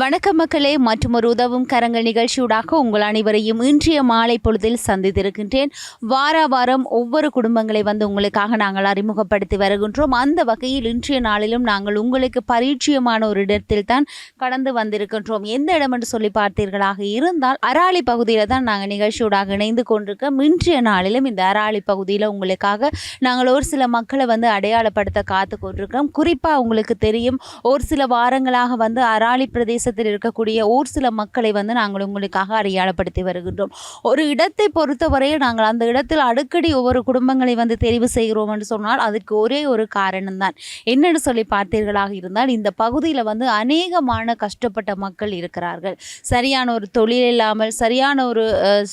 வணக்க மக்களே மற்றொரு உதவும் கரங்கள் நிகழ்ச்சியூடாக உங்கள் அனைவரையும் இன்றைய மாலை பொழுதில் சந்தித்திருக்கின்றேன். வார வாரம் ஒவ்வொரு குடும்பங்களை வந்து உங்களுக்காக நாங்கள் அறிமுகப்படுத்தி வருகின்றோம். அந்த வகையில் இன்றைய நாளிலும் நாங்கள் உங்களுக்கு பரிச்சயமான ஒரு இடத்தில் தான் கடந்து வந்திருக்கின்றோம். எந்த இடம் என்று சொல்லி பார்த்தீர்களாக இருந்தால் அராளி பகுதியில் தான் நாங்கள் நிகழ்ச்சியூடாக இணைந்து கொண்டிருக்கோம். இன்றைய நாளிலும் இந்த அராளி பகுதியில் உங்களுக்காக நாங்கள் ஒரு சில மக்களை வந்து அடையாளப்படுத்த காத்து கொண்டிருக்கிறோம். குறிப்பாக உங்களுக்கு தெரியும் ஒரு சில வாரங்களாக வந்து அராளி பிரதேசத்தில் இருக்கக்கூடிய ஒரு சில மக்களை வந்து நாங்கள் உங்களுக்காக அடையாளப்படுத்தி வருகின்றோம். ஒரு இடத்தை பொறுத்தவரையில் நாங்கள் அந்த இடத்தில் அடிக்கடி ஒவ்வொரு குடும்பங்களை வந்து தெரிவு செய்கிறோம் என்று சொன்னால் அதுக்கு ஒரே ஒரு காரணம் தான் என்னென்னு சொல்லி பார்த்தீர்களாக இருந்தால் இந்த பகுதியில் வந்து அநேகமான கஷ்டப்பட்ட மக்கள் இருக்கிறார்கள். சரியான ஒரு தொழில் இல்லாமல் சரியான ஒரு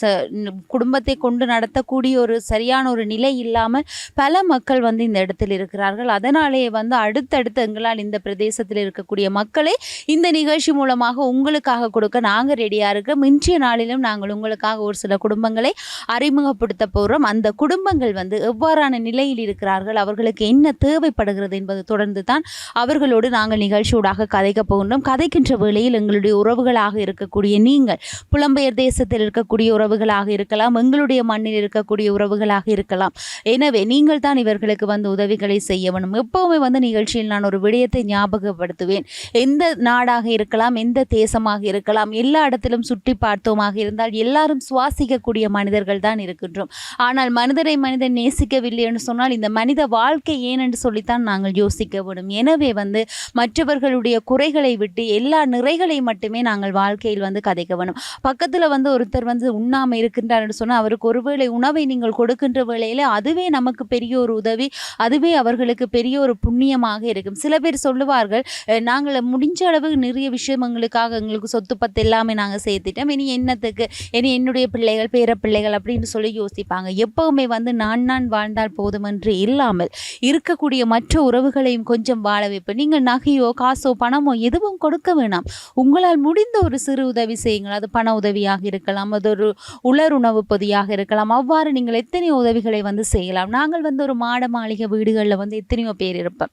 ச- குடும்பத்தை கொண்டு நடத்தக்கூடிய ஒரு சரியான ஒரு நிலை இல்லாமல் பல மக்கள் வந்து இந்த இடத்தில் இருக்கிறார்கள். அதனாலேயே வந்து அடுத்தடுத்து எங்களால் இந்த பிரதேசத்தில் இருக்கக்கூடிய மக்களை இந்த நிகழ்ச்சி மூலமாக உங்களுக்காக கொடுக்க நாங்கள் ரெடியாக இருக்கோம் இன்றைய நாளிலும் நாங்கள் உங்களுக்காக ஒரு சில குடும்பங்களை அறிமுகப்படுத்த போகிறோம் அந்த குடும்பங்கள் வந்து எவ்வாறான நிலையில் இருக்கிறார்கள் அவர்களுக்கு என்ன தேவைப்படுகிறது என்பது தொடர்ந்து தான் அவர்களோடு நாங்கள் நிகழ்ச்சியூடாக கதைக்க போகின்றோம். கதைக்கின்ற வேளையில் எங்களுடைய உறவுகளாக இருக்கக்கூடிய நீங்கள் புலம்பெயர் தேசத்தில் இருக்கக்கூடிய உறவுகளாக இருக்கலாம் எங்களுடைய மண்ணில் இருக்கக்கூடிய உறவுகளாக இருக்கலாம். எனவே நீங்கள் தான் இவர்களுக்கு வந்து உதவிகளை செய்ய வேணும். எப்பவுமே வந்து நிகழ்ச்சியில் நான் ஒரு விடயத்தை ஞாபகப்படுத்துவேன். எந்த நாடாக இருக்கலாம் எந்த தேசமாக இருக்கலாம் எல்லா இடத்திலும் சுற்றி பார்த்தோமாக இருந்தால் எல்லாரும் சுவாசிக்கக்கூடிய மனிதர்கள் தான் இருக்கின்றோம். ஆனால் மனிதரை மனிதன் நேசிக்கவில்லை என்று சொன்னால் இந்த மனித வாழ்க்கை ஏன் என்று சொல்லித்தான் நாங்கள் யோசிக்க வேண்டும். எனவே வந்து மற்றவர்களுடைய குறைகளை விட்டு எல்லா நிறைகளை மட்டுமே நாங்கள் வாழ்க்கையில் வந்து கதைக்க வேணும் பக்கத்தில் வந்து ஒருத்தர் வந்து உண்ணாமல் இருக்கின்றார் என்று சொன்னால் அவருக்கு ஒருவேளை உணவை நீங்கள் கொடுக்கின்ற வேளையில் அதுவே நமக்கு பெரிய ஒரு உதவி அதுவே அவர்களுக்கு பெரிய ஒரு புண்ணியமாக இருக்கும். சில பேர் சொல்லுவார்கள் நாங்கள் முடிஞ்ச அளவு நிறைய விஷயம் எங்களுக்காக எங்களுக்கு சொத்து பத்து எல்லாமே நாங்கள் சேர்த்துட்டோம். இனி என்னத்துக்கு? இனி என்னுடைய பிள்ளைகள் பேர பிள்ளைகள் அப்படின்னு சொல்லி யோசிப்பாங்க. எப்பவுமே வந்து நான் நான் வாழ்ந்தால் போதும் என்று இல்லாமல் இருக்கக்கூடிய மற்ற உறவுகளையும் கொஞ்சம் வாழ வைப்பேன். நீங்கள் நகையோ காசோ பணமோ எதுவும் கொடுக்க வேணாம். உங்களால் முடிந்த ஒரு சிறு உதவி செய்யுங்கள். அது பண உதவியாக இருக்கலாம். அது ஒரு உலர் பொதியாக இருக்கலாம். அவ்வாறு நீங்கள் எத்தனையோ உதவிகளை வந்து செய்யலாம். நாங்கள் வந்து ஒரு மாட மாளிகை வீடுகளில் வந்து எத்தனையோ பேர் இருப்போம்.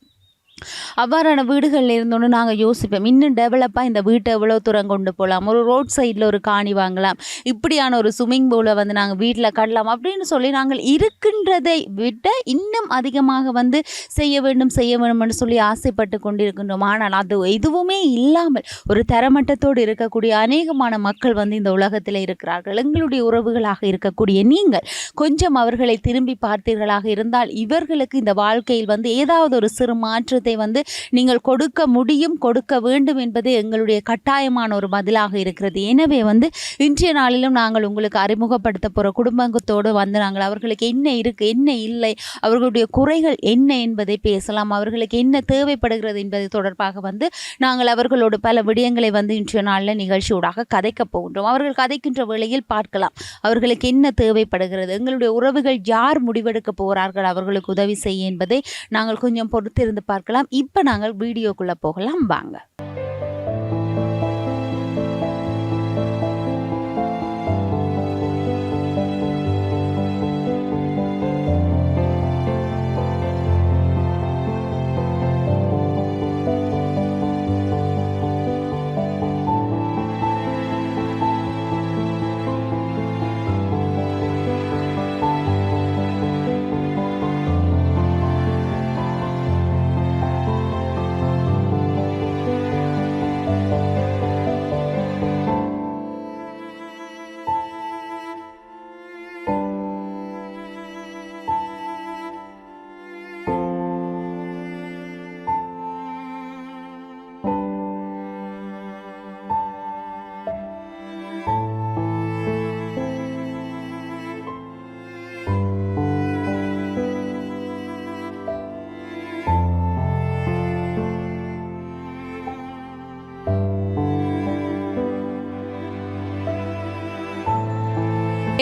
அவ்வாறான வீடுகளில் இருந்தோன்னு நாங்கள் யோசிப்போம். இன்னும் டெவலப்பாக இந்த வீட்டை எவ்வளோ தூரம் கொண்டு போகலாம்? ஒரு ரோட் சைடில் ஒரு காணி வாங்கலாம். இப்படியான ஒரு ஸ்விம்மிங் பூலை வந்து நாங்கள் வீட்டில் கடலாம் அப்படின்னு சொல்லி நாங்கள் இருக்கின்றதை விட இன்னும் அதிகமாக வந்து செய்ய வேண்டும் செய்ய வேண்டும்னு சொல்லி ஆசைப்பட்டு கொண்டிருக்கின்றோம். ஆனால் அது எதுவுமே இல்லாமல் ஒரு தரமட்டத்தோடு இருக்கக்கூடிய அநேகமான மக்கள் வந்து இந்த உலகத்தில் இருக்கிறார்கள். எங்களுடைய உறவுகளாக இருக்கக்கூடிய நீங்கள் கொஞ்சம் அவர்களை திரும்பி பார்த்தீர்களாக இருந்தால் இவர்களுக்கு இந்த வாழ்க்கையில் வந்து ஏதாவது ஒரு சிறு மாற்றத்தை வந்து நீங்கள் கொடுக்க முடியும் கொடுக்க வேண்டும் என்பது எங்களுடைய கட்டாயமான ஒரு பதிலாக இருக்கிறது. எனவே வந்து இன்றைய நாளிலும் நாங்கள் உங்களுக்கு அறிமுகப்படுத்த போகிற குடும்பத்தோடு வந்து நாங்கள் அவர்களுக்கு என்ன இருக்குது என்ன இல்லை அவர்களுடைய குறைகள் என்ன என்பதை பேசலாம் அவர்களுக்கு என்ன தேவைப்படுகிறது என்பது தொடர்பாக வந்து நாங்கள் அவர்களோடு பல விடயங்களை வந்து இன்றைய நாளில் நிகழ்ச்சியூடாக கதைக்க போகின்றோம். அவர்கள் கதைக்கின்ற வேளையில் பார்க்கலாம் அவர்களுக்கு என்ன தேவைப்படுகிறது எங்களுடைய உறவுகள் யார் முடிவெடுக்க போகிறார்கள் அவர்களுக்கு உதவி செய்ய என்பதை நாங்கள் கொஞ்சம் பொறுத்திருந்து பார்க்கலாம். இப்போ நாங்கள் வீடியோக்குள்ளே போகலாம். வாங்க.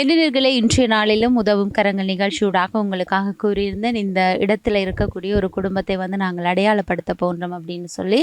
எண்ணினர்களை இன்றைய நாளிலும் உதவும் கரங்கள் நிகழ்ச்சியூடாக உங்களுக்காக கூறியிருந்தேன். இந்த இடத்துல இருக்கக்கூடிய ஒரு குடும்பத்தை வந்து நாங்கள் அடையாளப்படுத்த போன்றோம் அப்படின்னு சொல்லி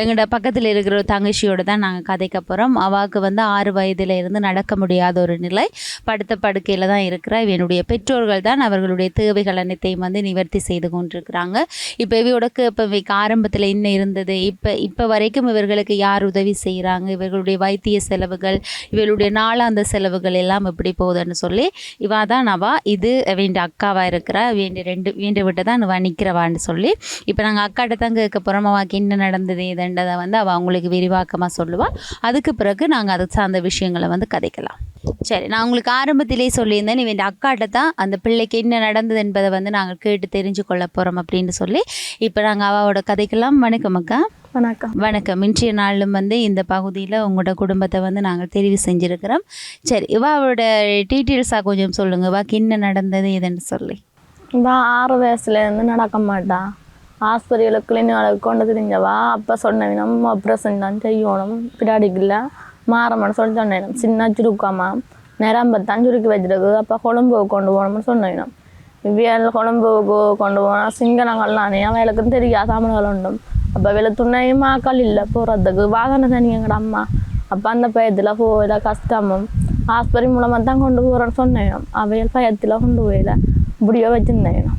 எங்களோட பக்கத்தில் இருக்கிற ஒரு தங்கச்சியோடு தான் நாங்கள் கதைக்க போகிறோம் அவாவுக்கு வந்து ஆறு வயதில் இருந்து நடக்க முடியாத ஒரு நிலை படுத்த படுக்கையில் தான் இருக்கிற. இவனுடைய பெற்றோர்கள் தான். அவர்களுடைய தேவைகள் அனைத்தையும் வந்து நிவர்த்தி செய்து கொண்டிருக்கிறாங்க. இப்போ இவையோடக்கு இப்போ இவைக்கு ஆரம்பத்தில் என்ன இருந்தது. இப்போ இப்போ வரைக்கும் இவர்களுக்கு யார் உதவி செய்கிறாங்க இவர்களுடைய வைத்திய செலவுகள் இவர்களுடைய நாளாந்த செலவுகள் எல்லாம் எப்படி போகுதுன்னு சொல்லி இவா தான் நவா இது வேண்டிய அக்காவாக இருக்கிறா வேண்டிய ரெண்டு வேண்டிய விட்டு தான் இவா நிற்கிறவான்னு சொல்லி இப்போ நாங்கள் அக்காட்ட தான் கேட்க போகிறோம் அவாக்கு என்ன நடந்தது இதுன்றதை வந்து அவள் அவங்களுக்கு விரிவாக்கமாக சொல்லுவாள் அதுக்கு பிறகு நாங்கள் அது சார்ந்த விஷயங்களை வந்து கதைக்கலாம். சரி நான் உங்களுக்கு ஆரம்பத்திலே சொல்லியிருந்தேன் இவன் அக்காட்ட தான் அந்த பிள்ளைக்கு என்ன நடந்தது என்பதை வந்து நாங்கள் கேட்டு தெரிஞ்சு கொள்ள போகிறோம் அப்படின்னு சொல்லி இப்போ நாங்கள் அவாவோட கதைக்கலாம். வணக்கம் அக்கா. வணக்கம். வணக்கம். இன்றைய நாளும் வந்து இந்த பகுதியில் உங்களோட குடும்பத்தை வந்து நாங்கள் தெரிவு செஞ்சுருக்கிறோம். சரி இவாவோட டீட்டெயில்ஸாக கொஞ்சம் சொல்லுங்கள் இவாக்கு என்ன நடந்தது இதுன்னு சொல்லி. இவ ஆறு வயசுலேருந்து நடக்க மாட்டான் ஆஸ்பத்திரியில் கிளினிக் கொண்டு தெரிஞ்சவா அப்போ சொன்னவினம் ஆப்ரேஷன் தான் செய்யணும். பிடாடிக்குள்ள மாறணும்னு சொல்லி சொன்னேன். சின்ன சுருக்காமா. நிரம்பத்தான் சுருக்கி வச்சிருக்கு. அப்போ கொழும்புக்கு கொண்டு போகணும்னு சொன்னேன். இவ்வியல் கொழும்புக்கு கொண்டு போனால் சிங்களங்கள்லானே அவளுக்கும் தெரியாது தமிழ்கள் உண்டும் அப்போ வேலை துணையும் ஆக்கள் இல்லை போகிறதுக்கு வாகனம் தனி எங்கட அம்மா அப்போ அந்த பயத்தில் போகல கஷ்டமும் ஆஸ்பத்திரி மூலமாக தான் கொண்டு போகிறேன்னு சொன்னேன் அவையல் பயத்தில் கொண்டு போயில இப்படியோ வச்சுருந்தேன்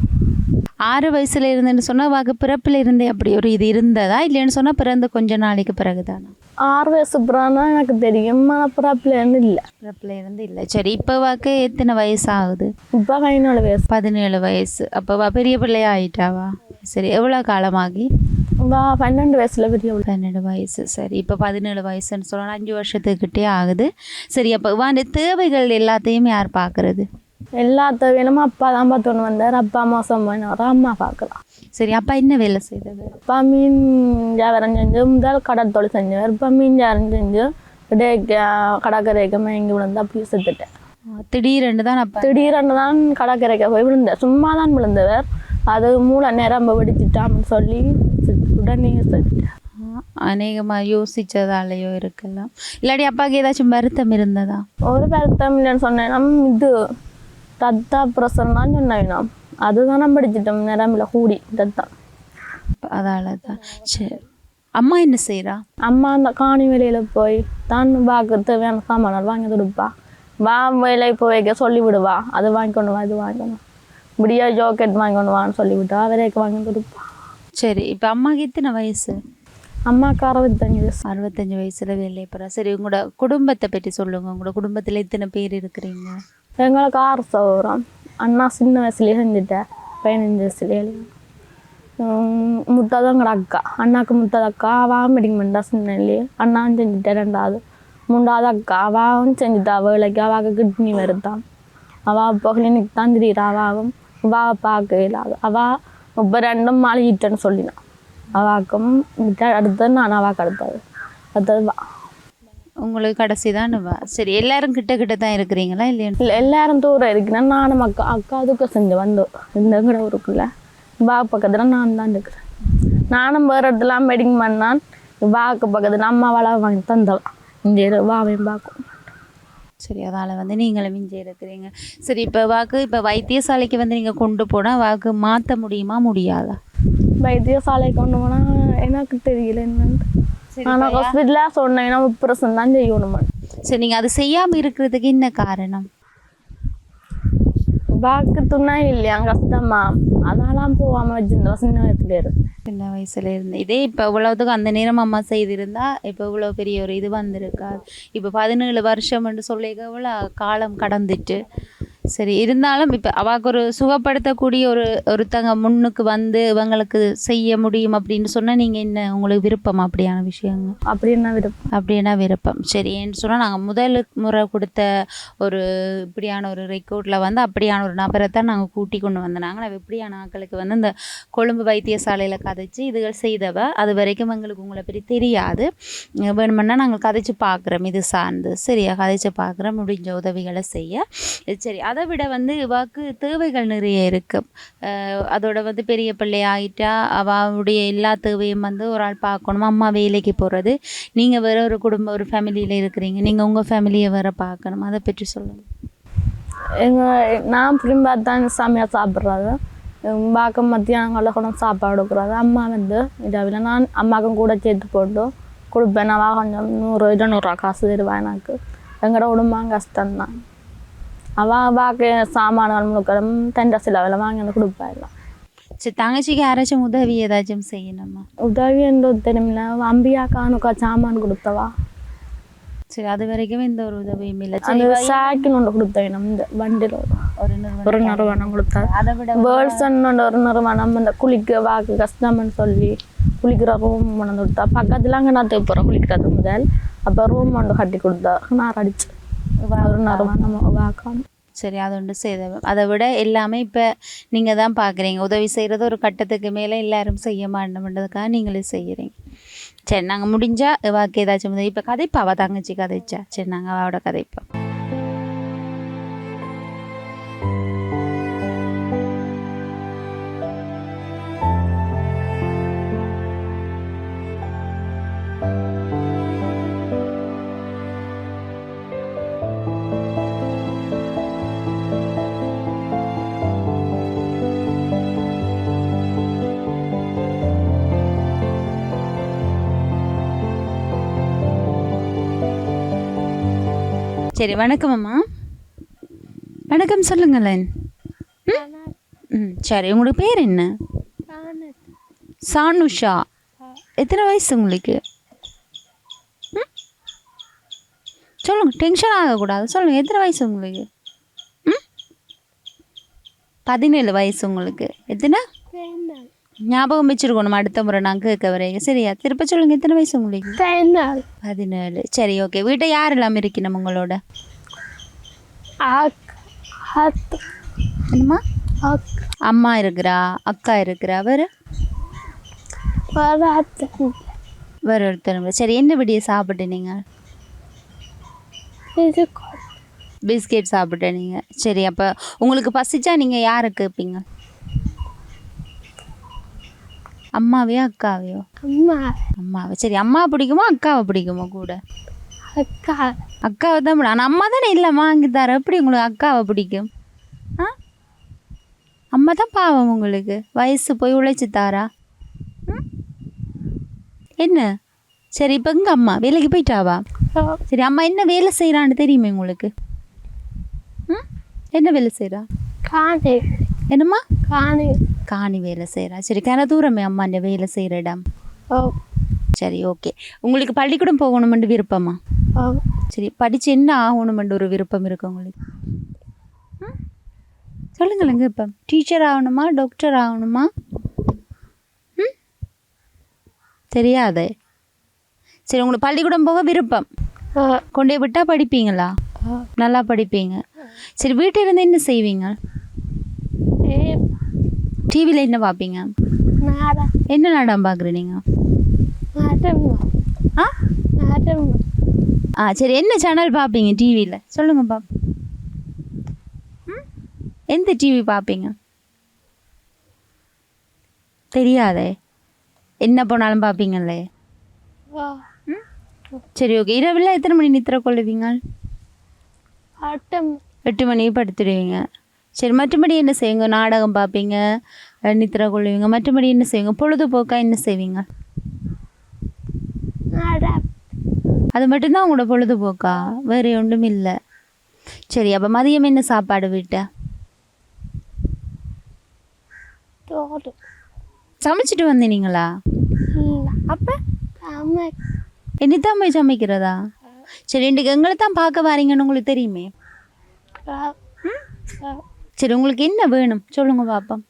ஆறு வயசுல இருந்துன்னு சொன்னால் வாக்கு பிறப்பில் இருந்தே அப்படி ஒரு இது இருந்ததா இல்லைன்னு சொன்னால் பிறந்த கொஞ்ச நாளைக்கு பிறகு தானா ஆறு வயசு புறான்னா எனக்கு தெரியும் மனப்புறாப்புலேருந்து இல்லை பிறப்பில் இருந்து இல்லை சரி இப்போ வாக்கு எத்தனை வயசு ஆகுது இப்போ பதினாலு வயசு பதினேழு வயசு அப்போ பெரிய பிள்ளையா ஆயிட்டாவா சரி எவ்வளோ காலமாகி வா பன்னெண்டு வயசுல பெரிய. பன்னெண்டு வயசு சரி. இப்போ பதினேழு வயசுன்னு சொல்லலாம் அஞ்சு வருஷத்துக்கிட்டே ஆகுது. சரி அப்போ அந்த தேவைகள் எல்லாத்தையும் யார் பார்க்குறது எல்லாத்த வேணுமோ அப்பா தான் பார்த்துன்னு வந்தார் அப்பா மோசம் போயினார் அம்மா பார்க்கலாம். சரி அப்பா என்ன வேலை செய்தது? அப்பா மீன் வியாபாரம் செஞ்சு முதல் கடற்தொழில் செஞ்சவர். இப்போ மீன் வியாபாரம் செஞ்சு இடையே கடற்கரைக்கு மயங்கி விழுந்து அப்படியே செத்துட்டேன். திடீரென்று தான் அப்பா திடீரென்று தான் கடற்கரைக்கு போய் விழுந்தார் சும்மா தான் விழுந்தவர். அது மூளை நிரம்ப வெடிச்சிட்டான்னு சொல்லி உடனே செத்துட்டேன் அநேகமாக யோசிச்சதாலேயோ இருக்கலாம். இல்லாட்டி அப்பாவுக்கு ஏதாச்சும் வருத்தம் இருந்ததா? ஒரு வருத்தம் இல்லைன்னு சொன்னேன். இது ரத்த பிரசரம் தான் அதுதான் நான் படிச்சிட்டோம் நிரம்பில் கூடி ரத்தம் அதால தான் சரி அம்மா என்ன செய்கிறா அம்மா அந்த காணி வேலையில் போய் தான் பார்க்க தேவையான சாமான்கள் வாங்கி கொடுப்பா. வா வேலை போய் வைக்க சொல்லி விடுவா அது வாங்கி கொண்டு வா இது வாங்கி கொண்டு வா. இப்படியா ஜாக்கெட் வாங்கி கொண்டு வான்னு சொல்லி விட்டா அவரேக்கு வாங்கி கொடுப்பா. சரி இப்போ அம்மாவுக்கு எத்தனை வயசு? அம்மாவுக்கு அறுபத்தஞ்சு வயசு. அறுபத்தஞ்சு வயசுல வேலையை போகிறா சரி உங்களோட குடும்பத்தை பற்றி சொல்லுங்க. உங்களோட குடும்பத்தில் எத்தனை பேர் இருக்கிறீங்க? எங்களுக்கு ஆறு சௌரம் அண்ணா சின்ன வயசுலேயே செஞ்சுட்டேன் பதினஞ்சு வயசுலேயே முத்தாதான் எங்களோட அக்கா. அண்ணாக்கு முத்தாத அக்கா அவன் மெடிங் பண்ணா சின்னலே அண்ணாவும் செஞ்சுட்டேன் ரெண்டாவது. மூன்றாவது அக்கா அவாவும் செஞ்சுட்டா வேலைக்கு. அவாக்கு கிட்னி வருதான் அவள் இப்போ கிளினிக் தான் திடீர் அவாவும் வா பார்க்க இல்லாத அவள் இப்போ ரெண்டும் மாளிகிட்டேன்னு சொல்லினான் அவாக்கும் அடுத்தது நான் அவாக்கு அடுத்தது அடுத்தது வா உங்களுக்கு கடைசி தான் வா சரி எல்லாரும் கிட்ட கிட்ட தான் இருக்கிறீங்களா இல்லையா இல்லை எல்லாரும் தூரம் இருக்கிறேன் நானும் அக்கா அக்கா அதுக்கு செஞ்சு வந்தோம் இந்த கூட ஊருக்குள்ள பா பக்கத்தில் நான் தான் இருக்கிறேன் நானும் வேறு இடத்துல மெடிங் பண்ணான் பாக்கு பக்கத்தில் அம்மா வள வாங்கி தந்தவன் இந்த வாவையும் பார்க்கும் சரி அதால் வந்து நீங்களும் மிஞ்சி இருக்கிறீங்க. சரி இப்போ வாக்கு இப்போ வைத்தியசாலைக்கு வந்து நீங்கள் கொண்டு போனால் வாக்கு மாற்ற முடியுமா முடியாதா? வைத்தியசாலை கொண்டு போனால் எனக்கு தெரியல என்னன்னு. ஆனால் ஹாஸ்பிட்டலாக சொன்னேன்னா ஆப்ரேஷன் தான் செய்யணும்? சரி நீங்கள் அது செய்யாமல் இருக்கிறதுக்கு என்ன காரணம்? பாக்கு துணை இல்லையா? கஷ்டமா? அதெல்லாம் போகாம வச்சிருந்தோம் சின்ன வயசுல இருந்து. சின்ன வயசுல இருந்து. இதே இப்போ இவ்வளவுத்துக்கு அந்த நேரம் அம்மா செய்திருந்தா இப்போ இவ்வளோ பெரிய ஒரு இது வந்திருக்காது இப்போ பதினேழு வருஷம்னு சொல்லி இவ்வளோ காலம் கடந்துட்டு சரி இருந்தாலும் இப்போ அவாக்கு ஒரு சுகப்படுத்தக்கூடிய ஒரு ஒருத்தங்க முன்னுக்கு வந்து இவங்களுக்கு செய்ய முடியும் அப்படின்னு சொன்னால் நீங்கள் என்ன உங்களுக்கு விருப்பம் அப்படியான விஷயங்கள்? அப்படின்னு விருப்பம்? அப்படின்னா விருப்பம்? சரி ஏன்னு சொன்னால் நாங்கள் முதல் முறை கொடுத்த ஒரு இப்படியான ஒரு ரெக்கார்டில் வந்து அப்படியான ஒரு நபரை தான் நாங்கள் கூட்டி கொண்டு வந்தாங்க நான் இப்படியான ஆட்களுக்கு வந்து இந்த கொழும்பு வைத்தியசாலையில் கதைச்சு இதுகள் செய்தவ அது வரைக்கும் எங்களுக்கு உங்களை பற்றி தெரியாது. வேணுமென்னா நாங்கள் கதைச்சு பார்க்குறோம் இது சார்ந்து. சரியா? கதைச்சு பார்க்குறோம் முடிஞ்ச உதவிகளை செய்ய. சரி அதை அதை விட வந்து இவாக்கு தேவைகள் நிறைய இருக்குது அதோட வந்து பெரிய பிள்ளை ஆகிட்டா அவளுடைய எல்லா தேவையும் வந்து ஒரு ஆள் பார்க்கணும். அம்மா வேலைக்கு போகிறது நீங்கள் வேறு ஒரு குடும்பம் ஒரு ஃபேமிலியில் இருக்கிறீங்க. நீங்கள் உங்கள் ஃபேமிலியை வேற பார்க்கணும். அதை பற்றி சொல்லுங்கள் எங்கள் நான் திரும்ப தான் சாமியாக சாப்பிட்றது. பாக்க மத்தியானங்களில் கூட சாப்பாடு கொடுக்குறது. அம்மா வந்து இதாவில் நான் அம்மாவுக்கும் கூட சேர்த்து போட்டு கொடுப்பேன். நான் கொஞ்சம் நூறு இரநூறுவா காசு தருவேன் எனக்கு. எங்களோட குடும்பம் கஷ்டம்தான். அவள் பாக்க சாமான்கள் முழுக்கடும் தெண்டை சிலவில் வாங்கி வந்து எல்லாம் சரி தங்கச்சிக்கு யாராச்சும் உதவி ஏதாச்சும் செய்யணுமா உதவி என்று தெரியுமில்ல அம்பியாக்கானுக்கா சாமான் கொடுத்தவா சரி அது வரைக்கும் எந்த ஒரு உதவியும் இல்லை அந்த சரி சாக்கில் ஒன்று கொடுத்த வேணும் இந்த வண்டியில் ஒரு ஒரு நிறுவனம் கொடுத்தா அதை விட பேர்ட்ஸன் ஒரு நிறுவனம் இந்த குளிக்க வாக்கு கஷ்டம்னு சொல்லி குளிக்கிற ரூம் கொண்டு கொடுத்தா பக்கத்தில் அங்கே நான் போகிறேன் குளிக்கிறது முதல் அப்போ ரூம் ஒன்று கட்டி கொடுத்தா நான் அடிச்சு வாக்கம் சரி அது ஒன்று செய்த அதை விட எல்லாமே இப்போ நீங்கள் தான் பார்க்குறீங்க உதவி செய்கிறது ஒரு கட்டத்துக்கு மேலே எல்லாரும் செய்ய மாட்டோம்ன்றதுக்காக நீங்களே செய்கிறீங்க சரி நாங்கள் முடிஞ்சா வாக்கு ஏதாச்சும் இப்போ கதைப்பா அவள் தங்கச்சி கதைச்சா. சரி நாங்கள் அவளோட கதைப்போம். சரி வணக்கம் அம்மா. வணக்கம் சொல்லுங்களேன் ம்? ம் சரி உங்களோட பேர் என்ன? சானுஷா. எத்தனை வயசு உங்களுக்கு? ம்? சொல்லுங்க டென்ஷன் ஆகக்கூடாது. சொல்லுங்க எத்தனை வயசு உங்களுக்கு? ம்? பதினேழு வயசு உங்களுக்கு. எத்தனை? ஞாபகம் வச்சிருக்கணும். அடுத்த முறை நான் கேட்க வரைக்கும் சரியா? திருப்ப சொல்லுங்க. எத்தனை வயசு உங்களுக்கு? பதினேழு சரி ஓகே வீட்டை யார் இல்லாமல் இருக்கணும் உங்களோட? என்னம்மா? அம்மா இருக்கிறா? அக்கா இருக்கிறா? வேறு? வேறு ஒருத்தர். சரி என்ன விடிய சாப்பிட்டு நீங்கள் பிஸ்கெட். சாப்பிட்ட நீங்கள் சரி அப்போ உங்களுக்கு பசிச்சா நீங்கள் யாரை கேட்பீங்க? அம்மாவையோ அக்காவையோ? அம்மாவை. சரி அம்மா பிடிக்குமா அக்காவை பிடிக்குமா கூட? அக்காவை தான் ஆனால் அம்மா தானே இல்லைம்மா அங்கே தர. எப்படி உங்களுக்கு அக்காவை பிடிக்கும்? ஆ? அம்மா தான் பாவம் உங்களுக்கு. வயசு போய் உழைச்சி தாரா? என்ன? சரி இப்போ எங்க அம்மா? வேலைக்கு போயிட்டாவா? சரி அம்மா என்ன வேலை செய்கிறான்னு தெரியுமே உங்களுக்கு? ம்? என்ன வேலை செய்கிறா என்னம்மா? காணி. வேலை செய்கிறா சரி கன தூரமே அம்மா இந்த வேலை செய்கிற இடம். சரி ஓகே. உங்களுக்கு பள்ளிக்கூடம் போகணுமென்று விருப்பமா? சரி படித்து என்ன ஆகணுமென்று ஒரு விருப்பம் இருக்கு உங்களுக்கு? சொல்லுங்களேங்க இப்போ. டீச்சர் ஆகணுமா டாக்டர் ஆகணுமா? ம்? தெரியாதே. சரி உங்களுக்கு பள்ளிக்கூடம் போக விருப்பம்? கொண்டே விட்டால் படிப்பீங்களா? நல்லா படிப்பீங்க. சரி வீட்டில் இருந்து என்ன செய்வீங்க? டிவியில் என்ன பார்ப்பீங்க என்ன நாடகம் பார்க்குற நீங்கள் ஆ? ஆ சரி. என்ன சேனல் பார்ப்பீங்க டிவியில் சொல்லுங்க பாப்? எந்த டிவி பார்ப்பீங்க தெரியாதே. என்ன போனாலும் பார்ப்பீங்களே சரி ஓகே. இரவில் எத்தனை மணி நித்திர கொள்ளுவீங்க? எட்டு மணி படுத்துடுவீங்க. சரி மற்றபடி என்ன செய்வீங்க? நாடகம் பார்ப்பீங்க நித்திர கொள்ளுவீங்க மற்றபடி என்ன செய்வீங்க? பொழுதுபோக்கா என்ன செய்வீங்க? அது மட்டும்தான் உங்களோட பொழுதுபோக்கா? வேறு ஒன்றும் இல்லை. சரி அப்போ மதியம் என்ன சாப்பாடு வீட்டை? சமைச்சிட்டு வந்தீங்களா? அப்போ என்னத்தான் போய் சமைக்கிறதா? சரி இன்றைக்கு எங்களை தான் பார்க்க வாரீங்கன்னு உங்களுக்கு தெரியுமே? சரி உங்களுக்கு என்ன வேணும்? சொல்லுங்க பாப்போம்.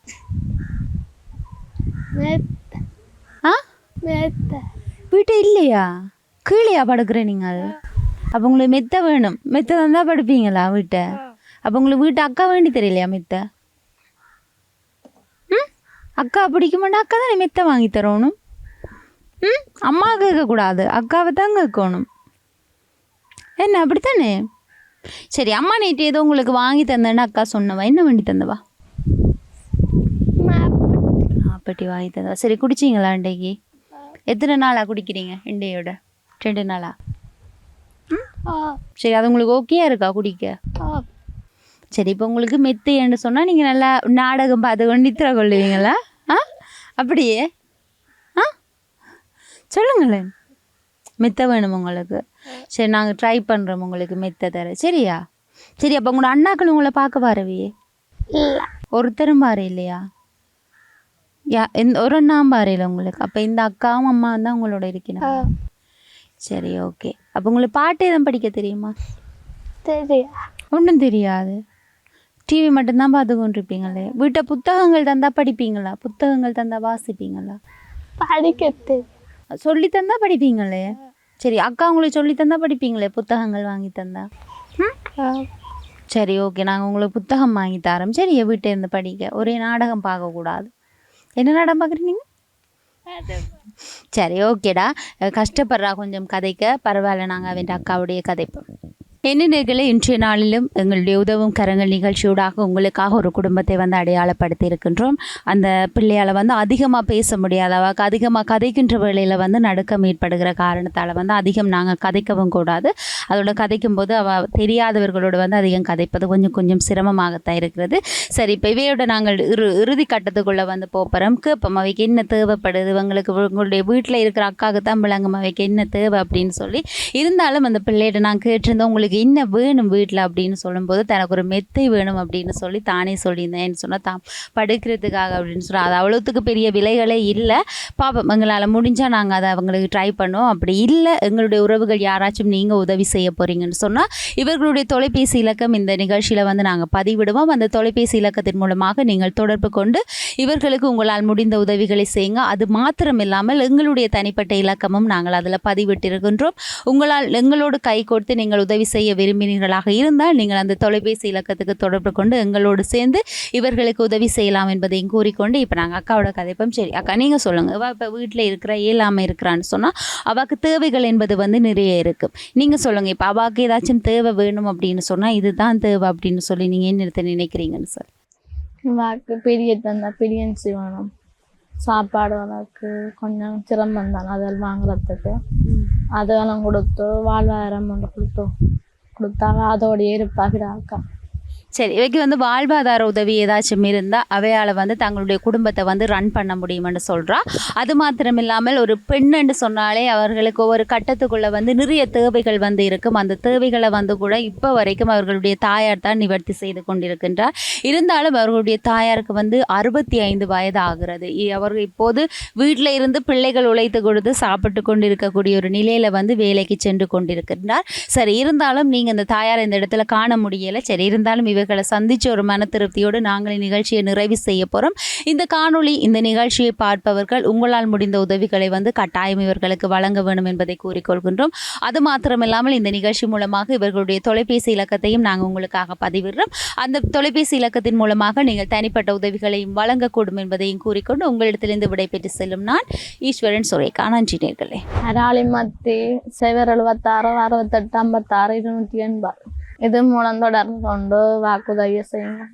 ஆ? வீட்டு இல்லையா? கீழேயா படுக்கிற நீங்கள் அப்போ உங்களுக்கு மெத்த வேணும். மெத்த தந்தால் படுப்பீங்களா வீட்டை? அப்போ உங்களுக்கு வீட்டு அக்கா வேண்டி தெரியலையா மெத்த? ம்? அக்கா பிடிக்குமாண்டா அக்கா தானே மெத்த வாங்கி தரணும்? ம்? அம்மா கேட்கக்கூடாது. அக்காவை தான் கேட்கணும். என்ன அப்படித்தானே? சரி அம்மா நேற்று ஏதோ உங்களுக்கு வாங்கி தந்தேன்னு அக்கா சொன்னவா? என்ன வேண்டி தந்தவா? அப்பட்டி வாங்கி தந்தவா? சரி குடிச்சிங்களா இன்றைக்கு எத்தனை நாளாக குடிக்கிறீங்க இண்டையோட? ரெண்டு நாளா? சரி அது உங்களுக்கு ஓகேயா இருக்கா குடிக்க? சரி இப்போ உங்களுக்கு மெத்தைன்னு சொன்னால் நீங்கள் நல்லா நாடகம் பார்த்து கொண்டு நித்திர கொள்ளுவீங்களா? ஆ? அப்படியே? ஆ? சொல்லுங்களேன். மெத்தை வேணும் உங்களுக்கு. சரி நாங்கள் ட்ரை பண்ணுறோம் உங்களுக்கு மெத்தை தர. சரியா? சரி அப்போ உங்களோட அண்ணாக்கள் உங்களை பார்க்க வரவியே இல்லை. ஒருத்தரும் பாரு இல்லையா யா எந்த ஒரு அண்ணாவும் பாறையில் உங்களுக்கு. அப்போ இந்த அக்காவும் அம்மாவும் தான் உங்களோட இருக்கணும் சரி ஓகே அப்போ உங்களுக்கு பாட்டு எதுவும் படிக்க தெரியுமா? தெரியா ஒன்றும் தெரியாது. டிவி மட்டும்தான் பார்த்து கொண்டிருப்பீங்களே வீட்டை புத்தகங்கள் தந்தா படிப்பீங்களா? புத்தகங்கள் தந்தா வாசிப்பீங்களா? படிக்க தெரியும் சொல்லி தந்தா படிப்பீங்களே? சரி அக்கா உங்களுக்கு சொல்லி தந்தா படிப்பீங்களே புத்தகங்கள் வாங்கி தந்தா? சரி ஓகே. நாங்கள் உங்களுக்கு புத்தகம் வாங்கி தரோம். சரி வீட்டை இருந்து படிக்க ஒரே நாடகம் பார்க்கக்கூடாது. என்ன நாடகம் பார்க்குறீங்க? சரி ஓகேடா. கஷ்டப்படுறா கொஞ்சம் கதைக்க. பரவாயில்ல நாங்கள் அவன் அக்காவுடைய கதைப்போம். என்ன இன்றைய நாளிலும் எங்களுடைய உதவும் கரங்கள் நிகழ்ச்சியூடாக உங்களுக்காக ஒரு குடும்பத்தை வந்து அடையாளப்படுத்தி இருக்கின்றோம் அந்த பிள்ளையால் வந்து அதிகமாக பேச முடியாத அவக்கு அதிகமாக கதைக்கின்ற வேளையில் வந்து நடுக்கம் ஏற்படுகிற காரணத்தால் வந்து அதிகம் நாங்கள் கதைக்கவும் கூடாது. அதோட கதைக்கும் போது அவ தெரியாதவர்களோடு வந்து அதிகம் கதைப்பது கொஞ்சம் கொஞ்சம் சிரமமாகத்தான் இருக்கிறது. சரி இப்போ இவையோட நாங்கள் இறு இறுதி கட்டத்துக்குள்ளே வந்து போகிறோம் கேட்போம் அவைக்கு என்ன தேவைப்படுது? இவங்களுக்கு உங்களுடைய வீட்டில் இருக்கிற அக்காவுக்கு தான் விளங்கும். அவைக்கு என்ன தேவை? அப்படின்னு சொல்லி. இருந்தாலும் அந்த பிள்ளைகிட்ட நான் கேட்டிருந்தோம் உங்களுக்கு என்ன வேணும் வீட்டில் அப்படின்னு சொல்லும்போது தனக்கு ஒரு மெத்தை வேணும் அப்படின்னு சொல்லி தானே சொல்லியிருந்தேன். சொன்னால் தான் படுக்கிறதுக்காக அப்படின்னு சொன்னால் அது அவ்வளோத்துக்கு பெரிய விலைகளே இல்லை. பாப்போம் எங்களால் முடிஞ்சால் நாங்கள் அதை அவங்களுக்கு ட்ரை பண்ணுவோம். அப்படி இல்லை எங்களுடைய உறவுகள் யாராச்சும் நீங்கள் உதவி செய்ய போகிறீங்கன்னு சொன்னால் இவர்களுடைய தொலைபேசி இலக்கம் இந்த நிகழ்ச்சியில் வந்து நாங்கள் பதிவிடுவோம். அந்த தொலைபேசி இலக்கத்தின் மூலமாக நீங்கள் தொடர்பு கொண்டு இவர்களுக்கு உங்களால் முடிந்த உதவிகளை செய்யுங்க. அது மாத்திரம் இல்லாமல் எங்களுடைய தனிப்பட்ட இலக்கமும் நாங்கள் அதில் பதிவிட்டிருக்கின்றோம். உங்களால் எங்களோடு கை கொடுத்து நீங்கள் உதவி செய்ய விரும்பினீர்களாக இருந்தால் நீங்கள் அந்த தொலைபேசி இலக்கத்துக்கு தொடர்பு கொண்டு எங்களோடு சேர்ந்து இவர்களுக்கு உதவி செய்யலாம் என்பதையும் கூறிக்கொண்டு இப்போ நாங்கள் அக்காவோட கதைப்போம் சரி அக்கா நீங்கள் சொல்லுங்கள் இவள் இப்போ வீட்டில் இருக்கிற இயலாமல் இருக்கிறான்னு சொன்னால் அவளுக்கு தேவைகள் என்பது வந்து நிறைய இருக்கும் நீங்கள் சொல்லுங்கள் இப்போ அவாக்கு ஏதாச்சும் தேவை வேணும் அப்படின்னு சொன்னால் இதுதான் தேவை அப்படின்னு சொல்லி நீங்கள் என்ன நினைக்கிறீங்கன்னு சார்? வாக்கு பீரியட் வந்தால் பீரியன்சி வேணும். சாப்பாடு வளர்க்கு கொஞ்சம் சிரமம் தான் அதில் வாங்குறதுக்கு. அதெல்லாம் கொடுத்து வாழ்வாதாரம் ஒன்று கொடுத்து. கொடுத்தா அதோடைய அக்கா சரி இவைக்கு வந்து வாழ்வாதார உதவி ஏதாச்சும் இருந்தால் அவையால் வந்து தங்களுடைய குடும்பத்தை வந்து ரன் பண்ண முடியும்னு சொல்கிறா அது மாத்திரம் இல்லாமல் ஒரு பெண்ணுன்னு சொன்னாலே அவர்களுக்கு ஒவ்வொரு கட்டத்துக்குள்ளே வந்து நிறைய தேவைகள் வந்து இருக்கும். அந்த தேவைகளை வந்து கூட இப்போ வரைக்கும் அவர்களுடைய தாயார் தான் நிவர்த்தி செய்து கொண்டிருக்கின்றார். இருந்தாலும் அவர்களுடைய தாயாருக்கு வந்து அறுபத்தி ஐந்து வயது ஆகிறது. இ- அவர்கள் இப்போது வீட்டில் இருந்து பிள்ளைகள் உழைத்து கொடுத்து சாப்பிட்டு கொண்டு இருக்கக்கூடிய ஒரு நிலையில் வந்து வேலைக்கு சென்று கொண்டிருக்கின்றார். சரி இருந்தாலும் நீங்கள் இந்த தாயார் இந்த இடத்துல காண முடியலை. சரி இருந்தாலும் இவர்களை சந்திச்ச ஒரு மன திருப்தியோடு நாங்கள் இந்நிகழ்ச்சியை நிறைவு செய்ய போகிறோம் இந்த காணொளி இந்த நிகழ்ச்சியை பார்ப்பவர்கள் உங்களால் முடிந்த உதவிகளை வந்து கட்டாயம் இவர்களுக்கு வழங்க வேண்டும் என்பதை கூறிக்கொள்கின்றோம். அது மாத்திரமில்லாமல் இந்த நிகழ்ச்சி மூலமாக இவர்களுடைய தொலைபேசி இலக்கத்தையும் நாங்கள் உங்களுக்காக பதிவிடுறோம். அந்த தொலைபேசி இலக்கத்தின் மூலமாக நீங்கள் தனிப்பட்ட உதவிகளையும் வழங்கக்கூடும் என்பதையும் கூறிக்கொண்டு உங்களிடத்திலிருந்து விடைபெற்று செல்லும் நான் ஈஸ்வரன் சுரேகா. நன்றி நேர்களே. அராளி மத்தி சைவர் எழுபத்தாறு அறுபத்தெட்டு ஐம்பத்தாறு இருநூற்றி எண்பது. ഇത് മൂളം തുടർന്നുകൊണ്ട് വാക്കുതയ്യ ചെയ്യുന്നു.